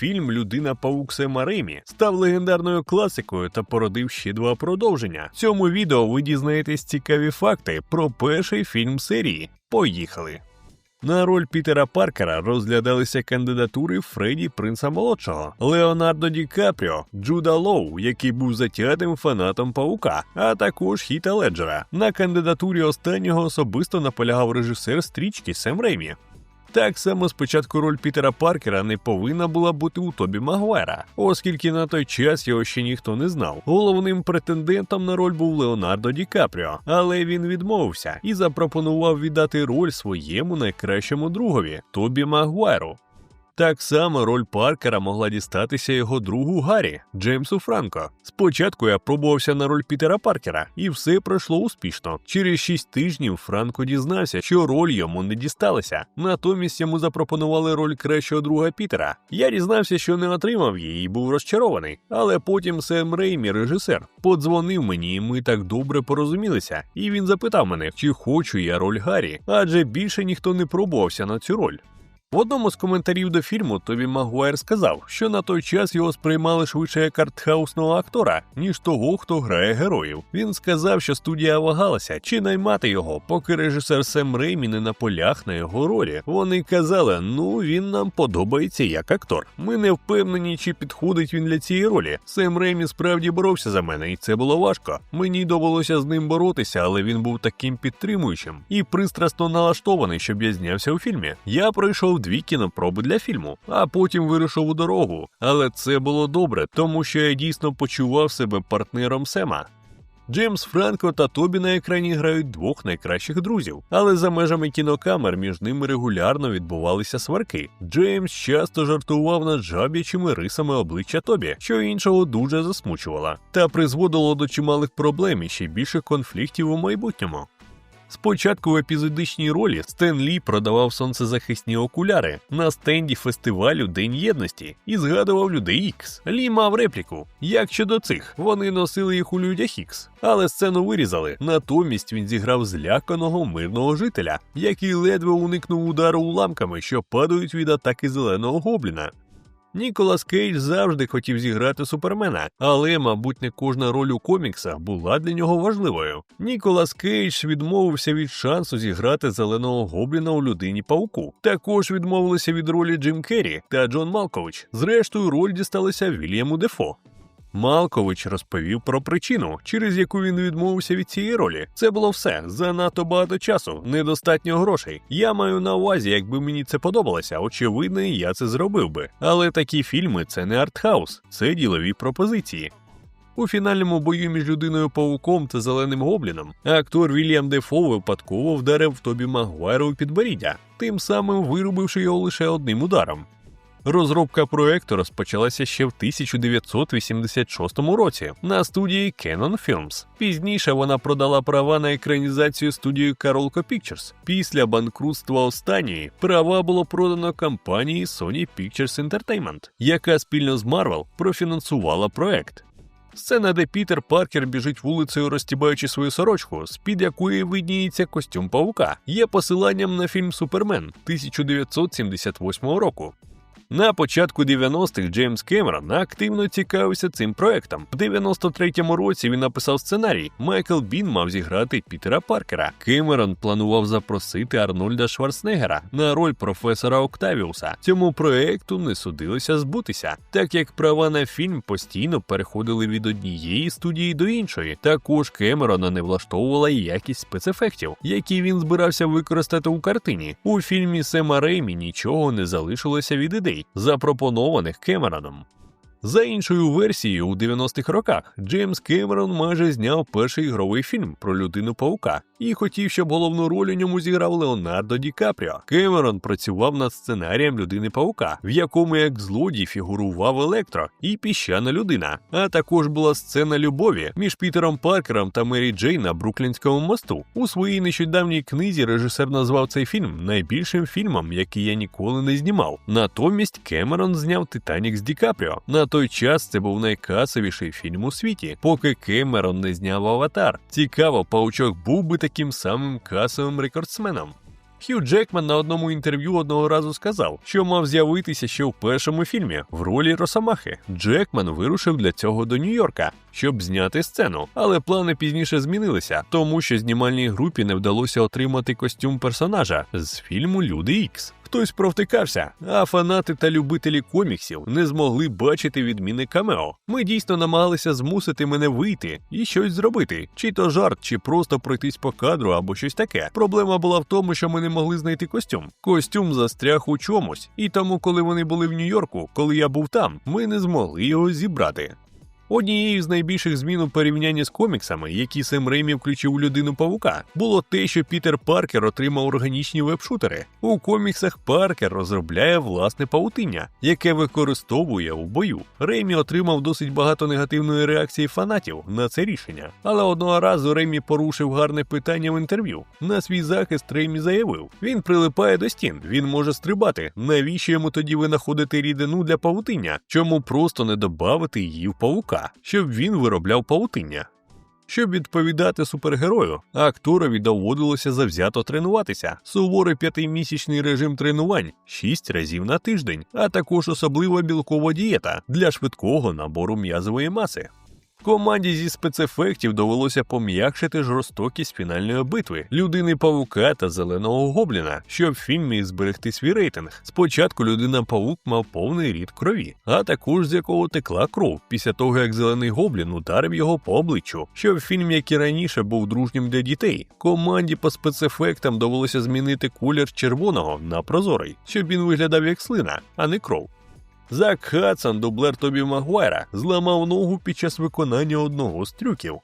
Фільм Людина Паук Сема Ремі став легендарною класикою та породив ще два продовження. В цьому відео ви дізнаєтесь цікаві факти про перший фільм серії. Поїхали! На роль Пітера Паркера розглядалися кандидатури Фредді Принца Молодшого, Леонардо Ді Капріо, Джуда Лоу, який був затятим фанатом паука, а також Хіта Леджера. На кандидатурі останнього особисто наполягав режисер стрічки Сем Реймі. Так само спочатку роль Пітера Паркера не повинна була бути у Тобі Магуайра, оскільки на той час його ще ніхто не знав. Головним претендентом на роль був Леонардо Ді Капріо, але він відмовився і запропонував віддати роль своєму найкращому другові Тобі Магуайру. Так само роль Паркера могла дістатися його другу Гаррі Джеймсу Франко. Спочатку я пробувався на роль Пітера Паркера, і все пройшло успішно. Через шість тижнів Франко дізнався, що роль йому не дісталася. Натомість йому запропонували роль кращого друга Пітера. Я дізнався, що не отримав її і був розчарований. Але потім Сем Реймі, режисер, подзвонив мені, і ми так добре порозумілися. І він запитав мене, чи хочу я роль Гаррі, адже більше ніхто не пробувався на цю роль. В одному з коментарів до фільму Тобі Магуайр сказав, що на той час його сприймали швидше як артхаусного актора, ніж того, хто грає героїв. Він сказав, що студія вагалася, чи наймати його, поки режисер Сем Реймі не наполяг на його ролі. Вони казали, ну він нам подобається як актор. Ми не впевнені, чи підходить він для цієї ролі. Сем Реймі справді боровся за мене, і це було важко. Мені довелося з ним боротися, але він був таким підтримуючим і пристрасно налаштований, щоб я знявся у фільмі. Я пройшов дві кінопроби для фільму, а потім вирушив у дорогу. Але це було добре, тому що я дійсно почував себе партнером Сема. Джеймс Франко та Тобі на екрані грають двох найкращих друзів, але за межами кінокамер між ними регулярно відбувалися сварки. Джеймс часто жартував над жаб'ячими рисами обличчя Тобі, що іншого дуже засмучувало, та призводило до чималих проблем і ще більше конфліктів у майбутньому. Спочатку в епізодичній ролі Стен Лі продавав сонцезахисні окуляри на стенді фестивалю День єдності і згадував людей Ікс. Лі мав репліку. Як щодо цих, вони носили їх у людях Ікс, але сцену вирізали. Натомість він зіграв зляканого мирного жителя, який ледве уникнув удару уламками, що падають від атаки зеленого гобліна. Ніколас Кейдж завжди хотів зіграти супермена, але, мабуть, не кожна роль у коміксах була для нього важливою. Ніколас Кейдж відмовився від шансу зіграти зеленого гобліна у людині пауку. Також відмовилися від ролі Джим Керрі та Джон Малкович. Зрештою, роль дісталася Вільяму Дефо. Малкович розповів про причину, через яку він відмовився від цієї ролі. Це було все занадто багато часу, недостатньо грошей. Я маю на увазі, якби мені це подобалося, очевидно, я це зробив би. Але такі фільми це не артхаус, це ділові пропозиції. У фінальному бою між людиною павуком та зеленим гобліном актор Вільям Дефо випадково вдарив Тобі Магуайру у підборіддя, тим самим вирубивши його лише одним ударом. Розробка проекту розпочалася ще в 1986 році на студії Canon Films. Пізніше вона продала права на екранізацію студію Carolco Pictures. Після банкрутства останньої права було продано компанії Sony Pictures Entertainment, яка спільно з Marvel профінансувала проект. Сцена, де Пітер Паркер біжить вулицею, розтібаючи свою сорочку, з-під якої видніється костюм павука, є посиланням на фільм Супермен 1978 року. На початку 90-х Джеймс Кемерон активно цікавився цим проектом. В 93-му році він написав сценарій. Майкл Бін мав зіграти Пітера Паркера. Кемерон планував запросити Арнольда Шварценеггера на роль професора Октавіуса. Цьому проекту не судилося збутися, так як права на фільм постійно переходили від однієї студії до іншої. Також Кемерона не влаштовувала і якість спецефектів, які він збирався використати у картині. У фільмі Сема Реймі нічого не залишилося від ідей запропонованих Кемероном. За іншою версією, у 90-х роках Джеймс Кемерон майже зняв перший ігровий фільм про людину паука і хотів, щоб головну роль у ньому зіграв Леонардо Ді Капріо. Кемерон працював над сценарієм людини паука, в якому як злодій фігурував електро і піщана людина. А також була сцена любові між Пітером Паркером та Мері Джей на Бруклінському мосту. У своїй нещодавній книзі режисер назвав цей фільм найбільшим фільмом, який я ніколи не знімав. Натомість Кемерон зняв Титанік з Ді Капріо. На той час це був найкасовіший фільм у світі, поки Кемерон не зняв аватар. Цікаво, паучок був би таким самим касовим рекордсменом. Хью Джекман на одному інтерв'ю одного разу сказав, що мав з'явитися ще в першому фільмі в ролі Росомахи. Джекман вирушив для цього до Нью-Йорка, щоб зняти сцену, але плани пізніше змінилися, тому що знімальній групі не вдалося отримати костюм персонажа з фільму Люди Ікс. Хтось провтикався, а фанати та любителі коміксів не змогли бачити відміни камео. Ми дійсно намагалися змусити мене вийти і щось зробити, чи то жарт, чи просто пройтись по кадру або щось таке. Проблема була в тому, що ми не могли знайти костюм. Костюм застряг у чомусь, і тому, коли вони були в Нью-Йорку, коли я був там, ми не змогли його зібрати. Однією з найбільших змін у порівнянні з коміксами, які Сем Реймі включив у людину павука, було те, що Пітер Паркер отримав органічні веб-шутери. У коміксах Паркер розробляє власне павутиння, яке використовує у бою. Реймі отримав досить багато негативної реакції фанатів на це рішення. Але одного разу Реймі порушив гарне питання в інтерв'ю. На свій захист Реймі заявив: він прилипає до стін, він може стрибати. Навіщо йому тоді винаходити рідину для павутиння? Чому просто не додати її в павука? Щоб він виробляв павутиння. Щоб відповідати супергерою, акторові доводилося завзято тренуватися, суворий п'ятимісячний режим тренувань шість разів на тиждень, а також особлива білкова дієта для швидкого набору м'язової маси. Команді зі спецефектів довелося пом'якшити жорстокість фінальної битви людини павука та зеленого гобліна, щоб в фільмі зберегти свій рейтинг. Спочатку людина павук мав повний рід крові, а також з якого текла кров після того, як зелений гоблін ударив його по обличчю, що фільм, як і раніше, був дружнім для дітей. Команді по спецефектам довелося змінити колір червоного на прозорий, щоб він виглядав як слина, а не кров. Зак Хадсон, дублер Тобі Магуайра, зламав ногу під час виконання одного з трюків.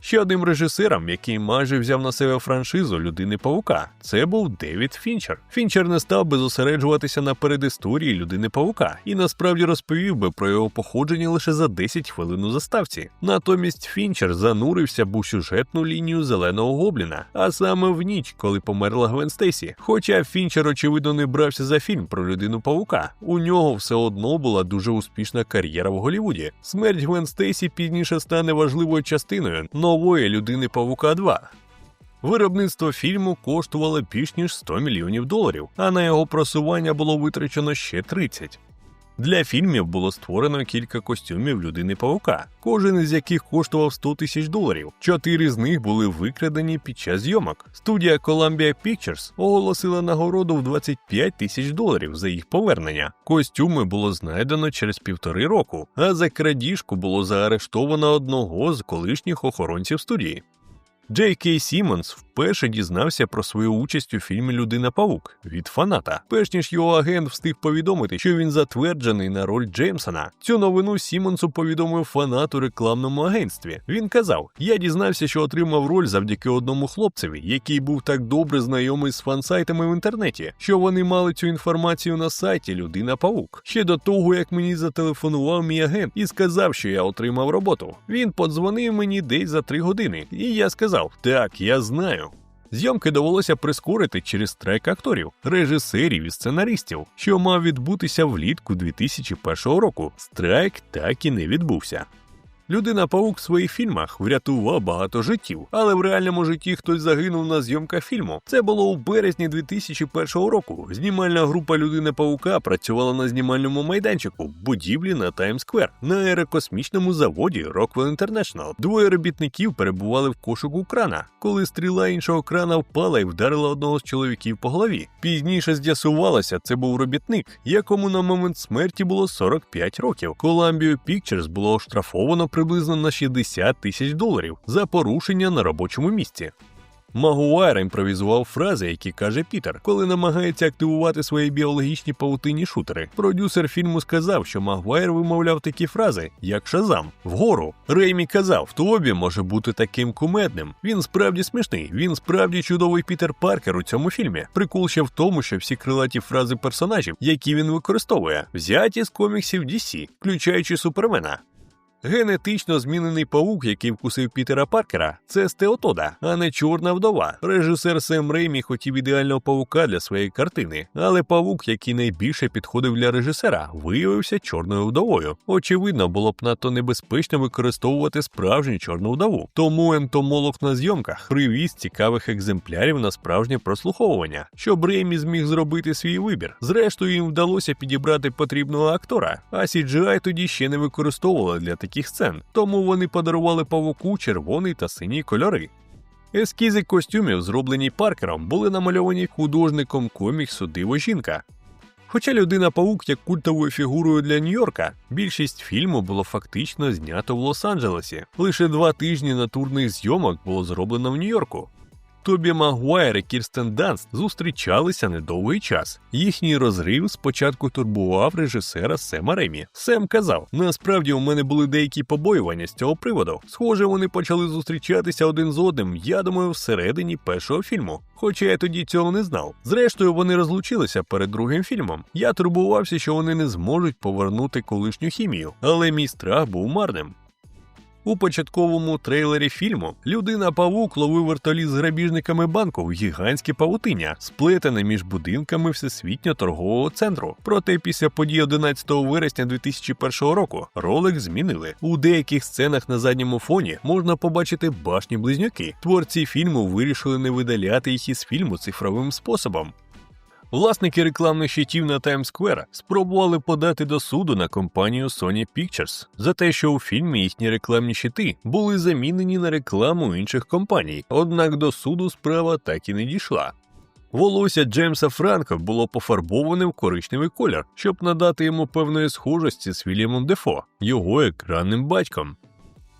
Ще одним режисером, який майже взяв на себе франшизу людини Павука, це був Девід Фінчер. Фінчер не став би зосереджуватися на передісторії людини Павука і насправді розповів би про його походження лише за 10 хвилин у заставці. Натомість Фінчер занурився б у сюжетну лінію зеленого гобліна, а саме в ніч, коли померла Гвен Стейсі. Хоча Фінчер, очевидно, не брався за фільм про людину Павука, у нього все одно була дуже успішна кар'єра в Голлівуді. Смерть Гвен Стейсі пізніше стане важливою частиною нової людини Павука 2. Виробництво фільму коштувало більш ніж 100 мільйонів доларів, а на його просування було витрачено ще 30. Для фільмів було створено кілька костюмів людини павука, кожен із яких коштував 100 тисяч доларів. Чотири з них були викрадені під час зйомок. Студія Columbia Pictures оголосила нагороду в 25 тисяч доларів за їх повернення. Костюми було знайдено через півтори року, а за крадіжку було заарештовано одного з колишніх охоронців студії. Джей Кей Сімонс вперше дізнався про свою участь у фільмі Людина Павук від фаната, перш ніж його агент встиг повідомити, що він затверджений на роль Джеймсона. Цю новину Сімонсу повідомив фанат у рекламному агентстві. Він казав: Я дізнався, що отримав роль завдяки одному хлопцеві, який був так добре знайомий з фансайтами в інтернеті, що вони мали цю інформацію на сайті Людина Павук. Ще до того, як мені зателефонував мій агент і сказав, що я отримав роботу. Він подзвонив мені десь за три години, і я сказав: Так, я знаю. Зйомки довелося прискорити через страйк акторів, режисерів і сценаристів, що мав відбутися влітку 2001 року. Страйк так і не відбувся. Людина паук в своїх фільмах врятував багато життів, але в реальному житті хтось загинув на зйомках фільму. Це було у березні 2001 року. Знімальна група Людина Паука працювала на знімальному майданчику будівлі на Таймсквер на аерокосмічному заводі Rockwell International. Двоє робітників перебували в кошику крана, коли стріла іншого крана впала і вдарила одного з чоловіків по голові. Пізніше з'ясувалося, це був робітник, якому на момент смерті було 45 років. Columbia Pictures було оштрафовано приблизно на 60 тисяч доларів за порушення на робочому місці. Магуайр імпровізував фрази, які каже Пітер, коли намагається активувати свої біологічні павутинні шутери. Продюсер фільму сказав, що Магуайр вимовляв такі фрази, як Шазам, вгору. Реймі казав, Тобі може бути таким кумедним. Він справді смішний. Він справді чудовий Пітер Паркер у цьому фільмі. Прикол ще в тому, що всі крилаті фрази персонажів, які він використовує, взяті з коміксів DC, включаючи Супермена. Генетично змінений павук, який вкусив Пітера Паркера, це стеотода, а не чорна вдова. Режисер Сем Реймі хотів ідеального павука для своєї картини, але павук, який найбільше підходив для режисера, виявився чорною вдовою. Очевидно, було б надто небезпечно використовувати справжню чорну вдову. Тому ентомолог на зйомках привіз цікавих екземплярів на справжнє прослуховування, щоб Реймі зміг зробити свій вибір. Зрештою, їм вдалося підібрати потрібного актора, а CGI тоді ще не використовували для таких сцен, тому вони подарували павуку червоний та синій кольори. Ескізи костюмів, зроблені паркером, були намальовані художником коміксу Диво жінка. Хоча людина павук є культовою фігурою для Нью-Йорка, більшість фільму було фактично знято в Лос-Анджелесі. Лише два тижні натурних зйомок було зроблено в Нью-Йорку. Тобі Магуайр і Кірстен Данст зустрічалися недовгий час. Їхній розрив спочатку турбував режисера Сема Ремі. Сем казав: насправді у мене були деякі побоювання з цього приводу. Схоже, вони почали зустрічатися один з одним. Я думаю, всередині першого фільму. Хоча я тоді цього не знав. Зрештою, вони розлучилися перед другим фільмом. Я турбувався, що вони не зможуть повернути колишню хімію, але мій страх був марним. У початковому трейлері фільму людина павук ловив вертоліт з грабіжниками банку в гігантське павутиння, сплетене між будинками всесвітньо торгового центру. Проте після подій 11 вересня 2001 року ролик змінили. У деяких сценах на задньому фоні можна побачити башні близнюки. Творці фільму вирішили не видаляти їх із фільму цифровим способом. Власники рекламних щитів на Таймсквер спробували подати до суду на компанію Sony Pictures за те, що у фільмі їхні рекламні щити були замінені на рекламу інших компаній. Однак до суду справа так і не дійшла. Волосся Джеймса Франка було пофарбоване в коричневий колір, щоб надати йому певної схожості з Вільямом Дефо, його екранним батьком.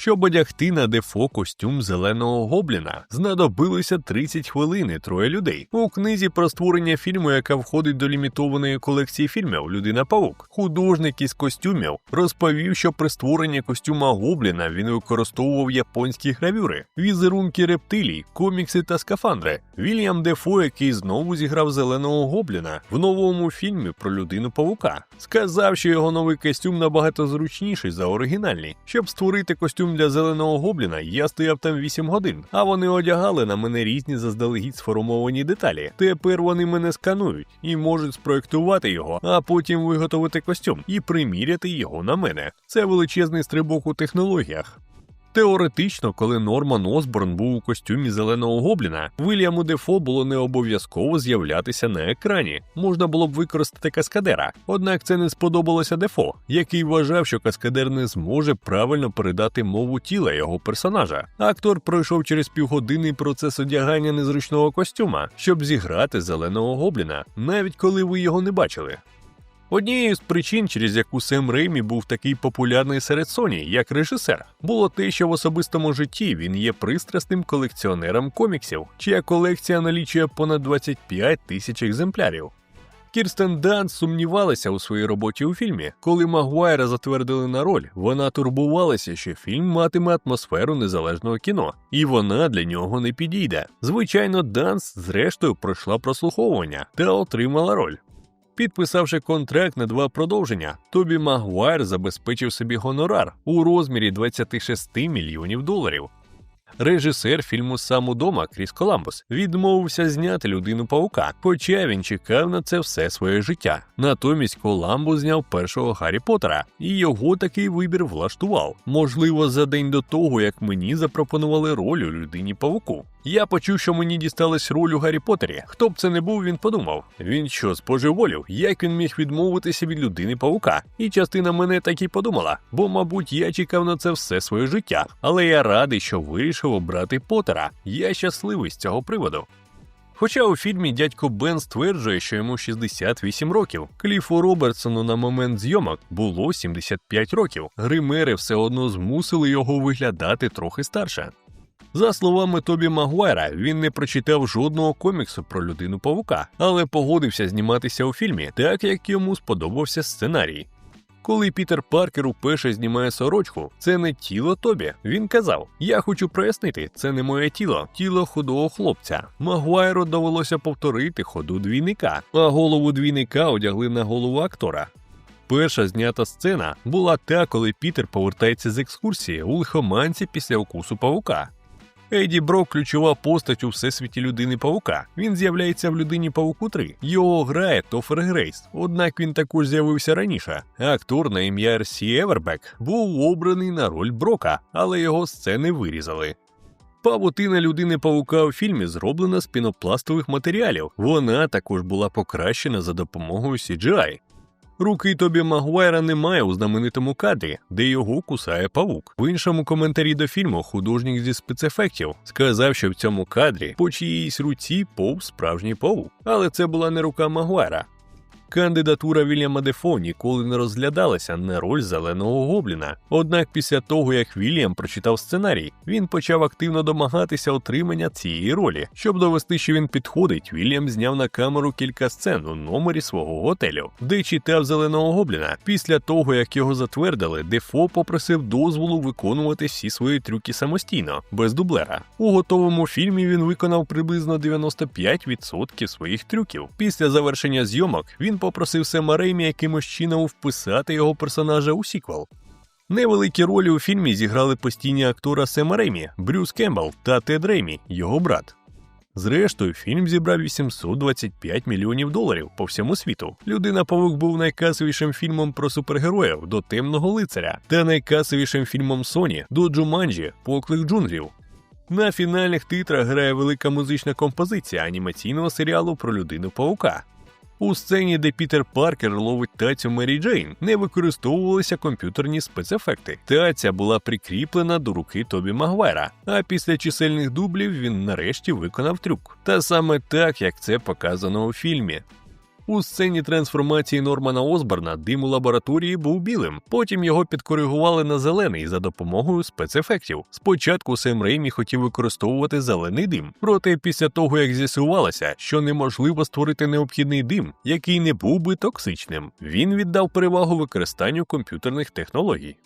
Щоб одягти на дефо костюм зеленого гобліна, знадобилося 30 хвилин і троє людей. У книзі про створення фільму, яка входить до лімітованої колекції фільмів Людина Павук, художник із костюмів розповів, що при створенні костюма гобліна він використовував японські гравюри, візерунки рептилій, комікси та скафандри. Вільям Дефо, який знову зіграв зеленого гобліна в новому фільмі про людину павука, сказав, що його новий костюм набагато зручніший за оригінальний, щоб створити костюм для зеленого гобліна я стояв там 8 годин, а вони одягали на мене різні заздалегідь сформовані деталі. Тепер вони мене сканують і можуть спроектувати його, а потім виготовити костюм і приміряти його на мене. Це величезний стрибок у технологіях. Теоретично, коли Норман Осборн був у костюмі зеленого гобліна, Вільяму Дефо було не обов'язково з'являтися на екрані. Можна було б використати каскадера. Однак це не сподобалося Дефо, який вважав, що каскадер не зможе правильно передати мову тіла його персонажа. Актор пройшов через півгодинний процес одягання незручного костюма, щоб зіграти зеленого гобліна, навіть коли ви його не бачили. Однією з причин, через яку Сем Реймі був такий популярний серед Соні як режисер, було те, що в особистому житті він є пристрасним колекціонером коміксів, чия колекція налічує понад 25 тисяч екземплярів. Кірстен Данс сумнівалася у своїй роботі у фільмі. Коли Магуайра затвердили на роль, вона турбувалася, що фільм матиме атмосферу незалежного кіно, і вона для нього не підійде. Звичайно, Данс зрештою пройшла прослуховування та отримала роль. Підписавши контракт на два продовження, Тобі Магуайр забезпечив собі гонорар у розмірі 26 мільйонів доларів. Режисер фільму Сам удома Кріс Коламбус відмовився зняти людину паука, хоча він чекав на це все своє життя. Натомість Коламбус зняв першого Гаррі Поттера, і його такий вибір влаштував. Можливо, за день до того, як мені запропонували роль у людині павуку. Я почув, що мені дісталась роль у Гаррі Поттері. Хто б це не був, він подумав. Він що, споживолів? Як він міг відмовитися від людини павука? І частина мене так і подумала, бо, мабуть, я чекав на це все своє життя. Але я радий, що вирішив обрати Поттера. Я щасливий з цього приводу. Хоча у фільмі дядько Бен стверджує, що йому 68 років, Кліфу Робертсону на момент зйомок було 75 років. Гримери все одно змусили його виглядати трохи старше. За словами Тобі Магуайра, він не прочитав жодного коміксу про людину павука, але погодився зніматися у фільмі, так як йому сподобався сценарій. Коли Пітер Паркер уперше знімає сорочку, це не тіло Тобі. Він казав: Я хочу прояснити, це не моє тіло, тіло худого хлопця. Магуайру довелося повторити ходу двійника, а голову двійника одягли на голову актора. Перша знята сцена була та, коли Пітер повертається з екскурсії у лихоманці після укусу павука. Еді Брок ключова постать у всесвіті людини павука. Він з'являється в людині павуку 3. Його грає Тофер Грейс, однак він також з'явився раніше. Актор на ім'я Ерсі Евербек був обраний на роль Брока, але його сцени вирізали. Павутина людини павука у фільмі зроблена з пінопластових матеріалів. Вона також була покращена за допомогою CGI. Руки Тобі Магуайра немає у знаменитому кадрі, де його кусає павук. В іншому коментарі до фільму художник зі спецефектів сказав, що в цьому кадрі по чиїсь руці повз справжній павук. Але це була не рука Магуайра. Кандидатура Вільяма Дефо ніколи не розглядалася на роль зеленого гобліна. Однак після того, як Вільям прочитав сценарій, він почав активно домагатися отримання цієї ролі. Щоб довести, що він підходить, Вільям зняв на камеру кілька сцен у номері свого готелю, де читав зеленого гобліна. Після того, як його затвердили, Дефо попросив дозволу виконувати всі свої трюки самостійно, без дублера. У готовому фільмі він виконав приблизно 95% своїх трюків. Після завершення зйомок він попросив Сема Реймі якимось чином вписати його персонажа у сіквел. Невеликі ролі у фільмі зіграли постійні актора Сема Реймі, Брюс Кембл та Тед Реймі, його брат. Зрештою, фільм зібрав 825 мільйонів доларів по всьому світу. Людина Павук був найкасовішим фільмом про супергероїв до темного лицаря та найкасовішим фільмом Соні до Джуманджі Поклик джунглів. На фінальних титрах грає велика музична композиція анімаційного серіалу про людину павука. У сцені, де Пітер Паркер ловить тацю Мері Джейн, не використовувалися комп'ютерні спецефекти. Таця була прикріплена до руки Тобі Магвайра, а після чисельних дублів він нарешті виконав трюк. Та саме так, як це показано у фільмі. У сцені трансформації Нормана Осборна дим у лабораторії був білим, потім його підкоригували на зелений за допомогою спецефектів. Спочатку Сем Реймі хотів використовувати зелений дим, проте після того як з'ясувалося, що неможливо створити необхідний дим, який не був би токсичним, він віддав перевагу використанню комп'ютерних технологій.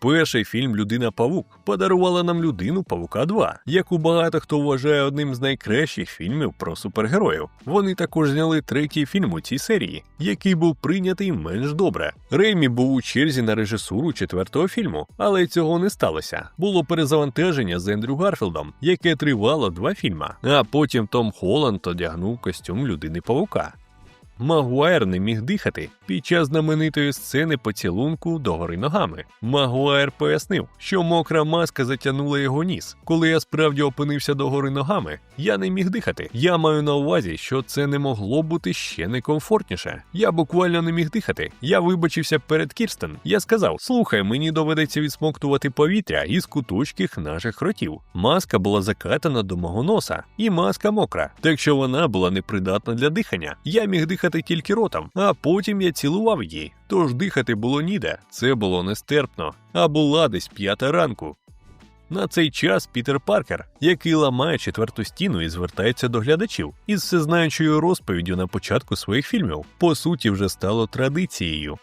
Перший фільм Людина Павук подарувала нам людину Павука 2, яку багато хто вважає одним з найкращих фільмів про супергероїв. Вони також зняли третій фільм у цій серії, який був прийнятий менш добре. Реймі був у черзі на режисуру четвертого фільму, але цього не сталося. Було перезавантаження з Ендрю Гарфілдом, яке тривало два фільма. А потім Том Холланд одягнув костюм людини Павука. Магуайр не міг дихати під час знаменитої сцени поцілунку догори ногами. Магуайр пояснив, що мокра маска затягнула його ніс. Коли я справді опинився догори ногами, я не міг дихати. Я маю на увазі, що це не могло бути ще некомфортніше. Я буквально не міг дихати. Я вибачився перед Кірстен. Я сказав: слухай, мені доведеться відсмоктувати повітря із куточків наших ротів. Маска була закатана до мого носа, і маска мокра, так що вона була непридатна для дихання. Я міг дихати тільки ротом, а потім я цілував її. Тож дихати було ніде. Це було нестерпно. А була десь п'ята ранку. На цей час Пітер Паркер, який ламає четверту стіну і звертається до глядачів із всезнаючою розповіддю на початку своїх фільмів, по суті, вже стало традицією.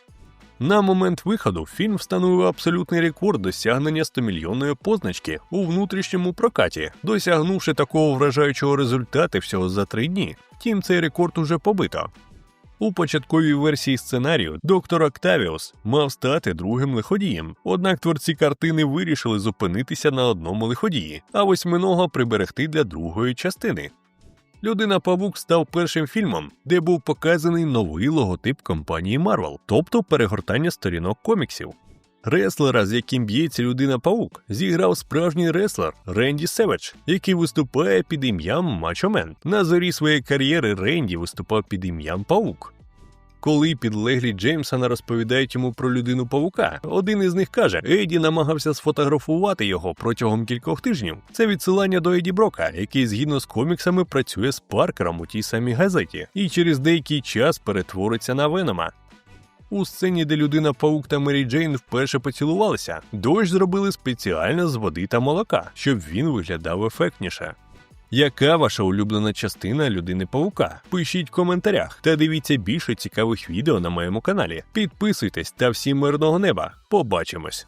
На момент виходу фільм встановив абсолютний рекорд досягнення 100-мільйонної позначки у внутрішньому прокаті, досягнувши такого вражаючого результату всього за три дні. Втім, цей рекорд уже побито. У початковій версії сценарію доктор Октавіус мав стати другим лиходієм, однак творці картини вирішили зупинитися на одному лиходії, а восьминого приберегти для другої частини. Людина Павук став першим фільмом, де був показаний новий логотип компанії Marvel, тобто перегортання сторінок коміксів. Реслера, з яким б'ється людина Паук, зіграв справжній реслер Ренді Севедж, який виступає під ім'ям Мачомен. На зорі своєї кар'єри Ренді виступав під ім'ям Паук. Коли підлеглі Джеймсона розповідають йому про людину павука, один із них каже: Еді намагався сфотографувати його протягом кількох тижнів. Це відсилання до Еді Брока, який згідно з коміксами працює з Паркером у тій самій газеті, і через деякий час перетвориться на Венома. У сцені, де людина Паук та Мері Джейн вперше поцілувалися, дощ зробили спеціально з води та молока, щоб він виглядав ефектніше. Яка ваша улюблена частина людини Паука? Пишіть в коментарях та дивіться більше цікавих відео на моєму каналі. Підписуйтесь та всім мирного неба. Побачимось!